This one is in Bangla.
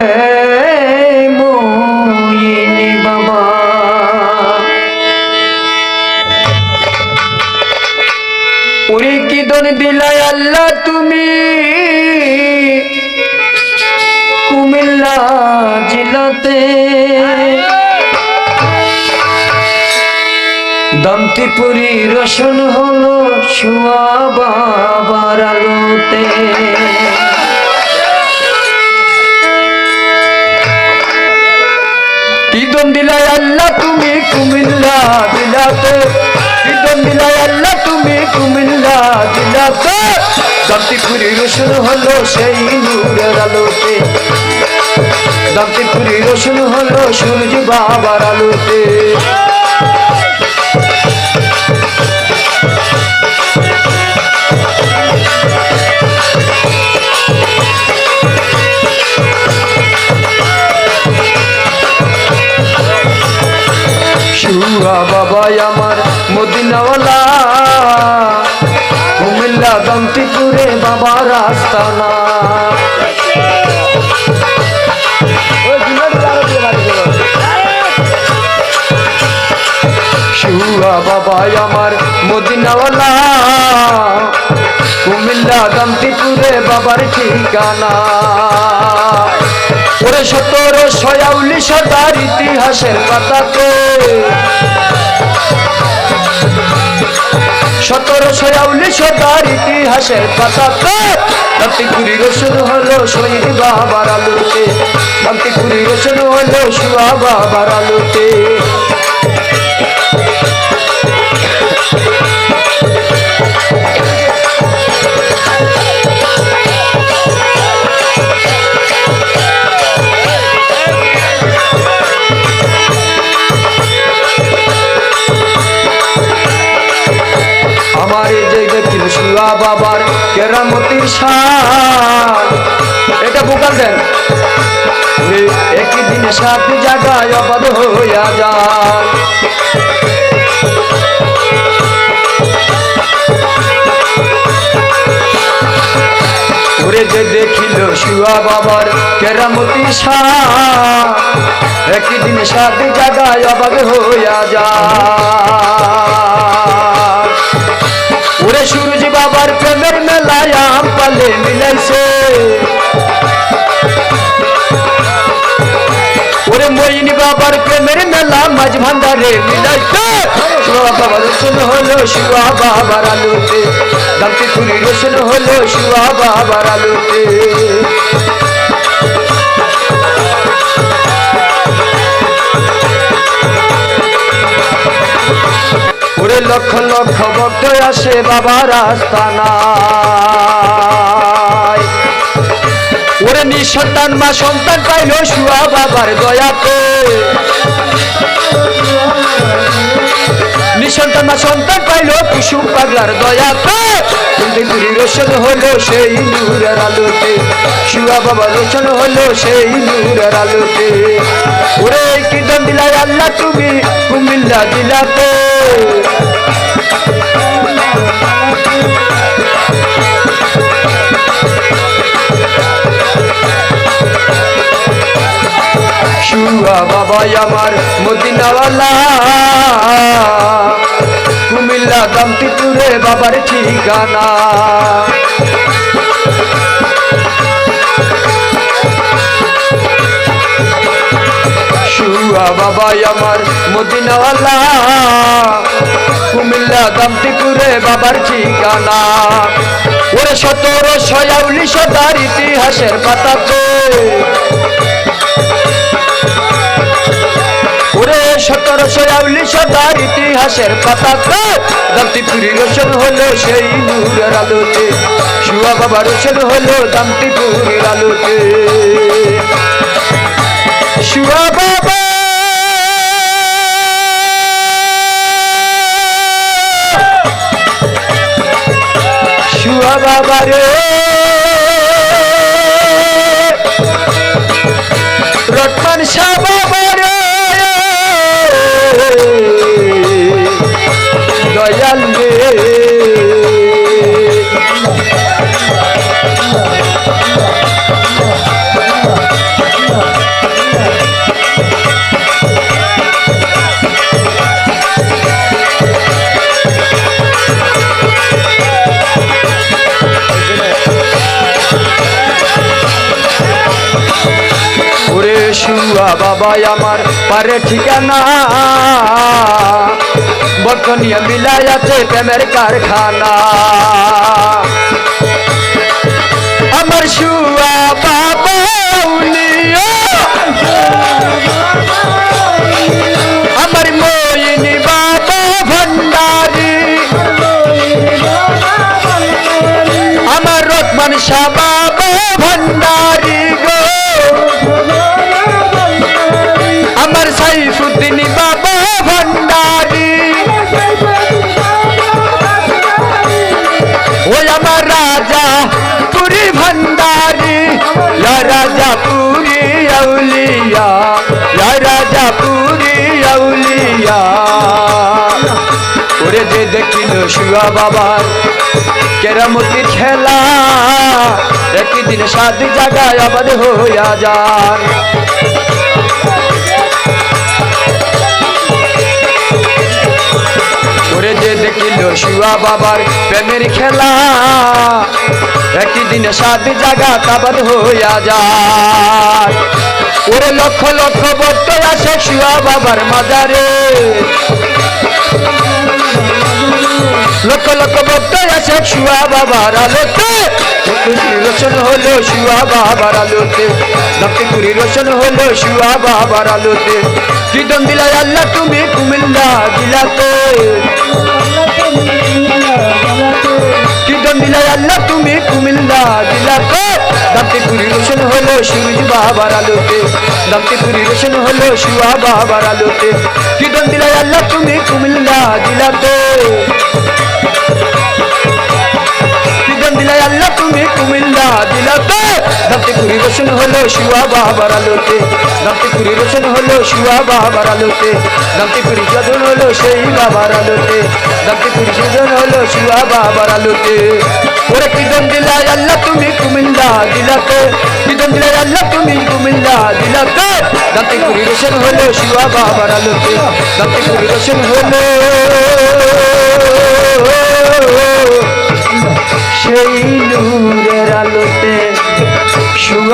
ওরে কি দন তুমি? কুমিল্লা জেলাতে। রসন হলো শুয়া বাবার আলোতে। কিদন দিলাই আল্লাহ, তুমি কুমিল্লা দিলাতে কিদন দিলাই আল্লাহ, তুমি কুমিল্লা দিলাতে দমতিপুরি রসুন হলো সেই নূরের আলোতে। দমতিপুরি রসুন হলো সূর্য বাবার আলোতে। শুয়া বাবাই আমার মদিনাওয়ালা। কুমিল্লা দমতিপুরে বাবা রাস্তানা শুয়া বাবাই আমার মদিনাওয়ালা। কুমিল্লা দমতিপুরে বাবার ঠিকানা। ওরে সতেরো ছয়াউলি সদার ইতিহাসের পাতাতে সতেরো ছয়াউলি সদার ইতিহাসের পাতাতে দমতিপুরি রসুন হলো শহীদ বাবার আলোতে। দমতিপুরি রসুন হলো শুয়া বাবার আলোতে। সার এটা বোকাল দেন। ওরে একই দিনে সাত জায়গায় অবাধ হইয়া যায়। ওরে যে দেখিল শিবা বাবার কেরামতি সার, একই দিনে সাত জায়গায় অবাধ হইয়া যায়। মিলাইছে ওরে মইনি বাবার প্রেমের মেলা মাঝ ভান্ডারে মিলাইছে শিবা বাবার রসুন হলো শিবা বাবার আলোতে। দামতি পুরি রসুন হলো শিবা বাবার আলোতে। লক্ষ লক্ষ ভক্ত আসে বাবার আস্তানায় ওরে নিঃসন্তান মা সন্তান পাইল শুয়া বাবার দয়াতে নিঃসন্তান মা সন্তান পাইল কুসুম পাগলার দয়াতে রোশন হলো সেই নূরের আলোতে। শুয়া বাবা রোশন হলো সেই নূরের আলোতে। ওরে কি দম দিলাই আল্লাহ তুমি, কুমিল্লা দিলাতে। বাবাই আমার মদিনাওয়ালা। কুমিল্লা দামতিপুরে বাবার ঠিকানা। শুয়া বাবাই আমার মদিনাওয়ালা। কুমিল্লা দামতিপুরে বাবার ঠিকানা। ওরে সতেরো ছয়াউলি সদার ইতিহাসের পাতাতে। ওরে সতেরো ছয়াউলি সদার ইতিহাসের পাতাতে। দামতিপুরি রোশন হলো সেই নূরের আলোতে। শুয়া বাবা রোশন হলো দামতিপুরের আলোতে। শুয়া বাবা। শুয়া বাবা রে। শাহ বাবা। দয়াল। রে শুয়া বাবা আমার পারে ঠিকানা। বর্তনীয় মিলাই আছে প্রেমের কারখানা। আমার শুয়া আউলিয়া ওরে যে দেখিল শিবা বাবার কেরামতির খেলা একই দিন সাত জায়গায় আবাদ হইয়া যান। ওরে যে দেখিল শিবা বাবার প্রেমের খেলা একই দিনে সাত জায়গা কাবাদ হইয়া যায়। ওরে লক্ষ লক্ষ ভক্ত আসে শিবা বাবার মাজারে। লক্ষ লক্ষ ভক্ত আছে শিবা বাবার আলোতে। রোশন হলো শিবা বাবার আলোতে। লক্ষ্মীপুরি রোশন হলো শিবা বাবার আলোতে। কীর্তন দিলাই আল্লাহ, তুমি কুমিল্লা দিলাতে লক্ষ্মীপুরি রোশন হলো সূর্য বাবার আলোতে। লক্ষ্মীপুরি রোশন হলো শিবা বাবার আলোতে। কিদন দিলাই আল্লাহ তুমি কুমিল্লা দিলাতে কিদন দিলাই আল্লাহ তুমি কুমিল্লা দিলাতে কুড়ি রোশন হলো শিবা বাবার আলোতে। কুড়ি রোশন হলো শিবা বাবার আলোতে। কুড়ি যদন হলো সেই বাবার আলোতে। কুড়ি যদন হলো শিবা বাবার আলোতে। ওরে কীর্তন দিলাই আল্লাহ তুমি কুমিল্লা দিলাতে? কীর্তন দিলাই আল্লাহ তুমি কুমিল্লা দিলাতে? কুড়ি রোশন হলো শিবা বাবার আলোতে। কুড়ি রোশন হলো সেই নূরের আলোতে শুভ